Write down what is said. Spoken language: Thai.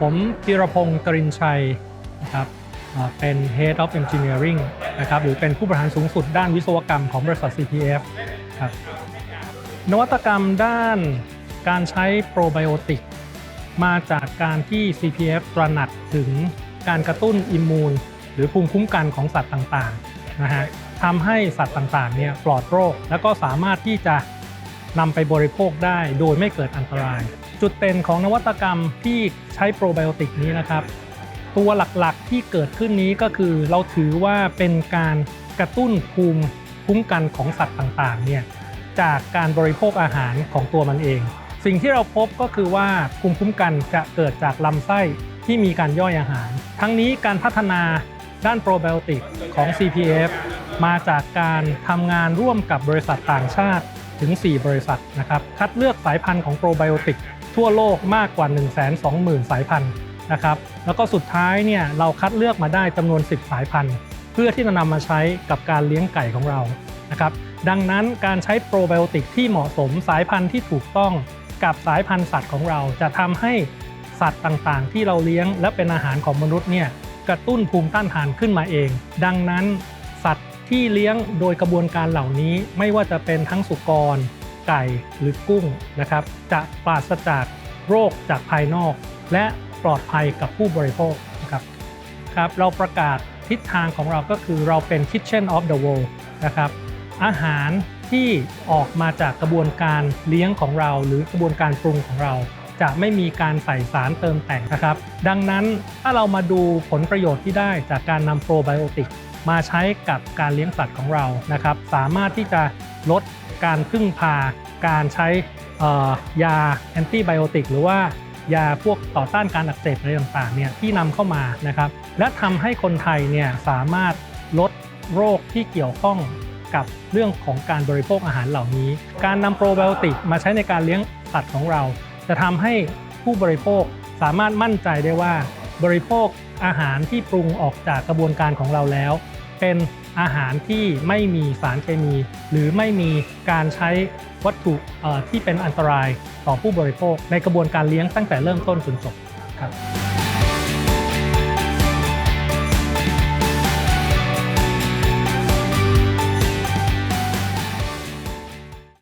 ผมธีรพงศ์กรินชัยนะครับเป็น Head of Engineering นะครับหรือเป็นผู้บริหารสูงสุดด้านวิศวกรรมของบริษัท CPF ครับนวัตกรรมด้านการใช้โปรไบโอติกมาจากการที่ CPF ตระหนักถึงการกระตุ้นอิมมูนหรือภูมิคุ้มกันของสัตว์ต่างๆนะฮะทำให้สัตว์ต่างๆเนี่ยปลอดโรค แล้วก็สามารถที่จะนำไปบริโภคได้โดยไม่เกิดอันตราย จุดเด่นของนวัตกรรมที่ใช้โปรไบโอติกนี้นะครับ ตัวหลักๆที่เกิดขึ้นนี้ก็คือเราถือว่าเป็นการกระตุ้นภูมิคุ้มกันของสัตว์ต่างๆเนี่ยจากการบริโภคอาหารของตัวมันเอง สิ่งที่เราพบก็คือว่าภูมิคุ้มกันจะเกิดจากลำไส้ที่มีการย่อยอาหาร ทั้งนี้การพัฒนาด้านโปรไบโอติกของ CPF มาจากการทำงานร่วมกับบริษัทต่างชาติถึง 4 บริษัทนะครับ คัดเลือกสายพันธุ์ของโปรไบโอติก ทั่วโลกมากกว่า 120,000 สายพันธุ์นะครับ แล้วก็สุดท้ายเนี่ยเราคัดเลือกมาได้จำนวน 10 สายพันธุ์ เพื่อที่จะนำมาใช้กับการเลี้ยงไก่ของเรานะครับดังนั้นการใช้โปรไบโอติกที่เหมาะสมสายพันธุ์ที่ถูกต้องกับสายพันธุ์สัตว์ของเราจะทำให้สัตว์ต่างๆ ที่เราเลี้ยงและเป็นอาหารของมนุษย์เนี่ยกระตุ้นภูมิต้านทานขึ้นมาเอง ดังนั้น สัตว์ที่เลี้ยงโดยกระบวนการเหล่านี้ไม่ว่าจะเป็นทั้งสุกร ไก่หรือกุ้งนะครับ จะปราศจากโรคจากภายนอก และปลอดภัยกับผู้บริโภคนะครับครับเราประกาศทิศทางของเราก็คือเราเป็น Kitchen of the World นะครับอาหารที่ออกมาจากกระบวนการเลี้ยงของเรา หรือกระบวนการปรุงของเรา จะไม่มีการใส่สารเติมแต่งนะครับ ดังนั้นถ้าเรามาดูผลประโยชน์ที่ได้จากการนำโปรไบโอติกมาใช้กับการเลี้ยงสัตว์ของเรานะครับ สามารถที่จะลด การพึ่งพาการใช้ยาแอนตี้ไบโอติกหรือว่ายาพวกต่อต้านการอักเสบอะไรต่างๆเนี่ยที่นำเข้ามานะครับและทำให้คนไทยเนี่ยสามารถลดโรคที่เกี่ยวข้องกับเรื่องของการบริโภคอาหารเหล่านี้ การนำโปรไบโอติกมาใช้ในการเลี้ยงสัตว์ของเรา จะทำให้ผู้บริโภคสามารถมั่นใจได้ว่า บริโภคอาหารที่ปรุงออกจากกระบวนการของเราแล้ว เป็นอาหารที่ไม่มีสารเคมี หรือไม่มีการใช้วัตถุที่เป็นอันตรายต่อผู้บริโภค ในกระบวนการเลี้ยงตั้งแต่เริ่มต้นจนจบครับ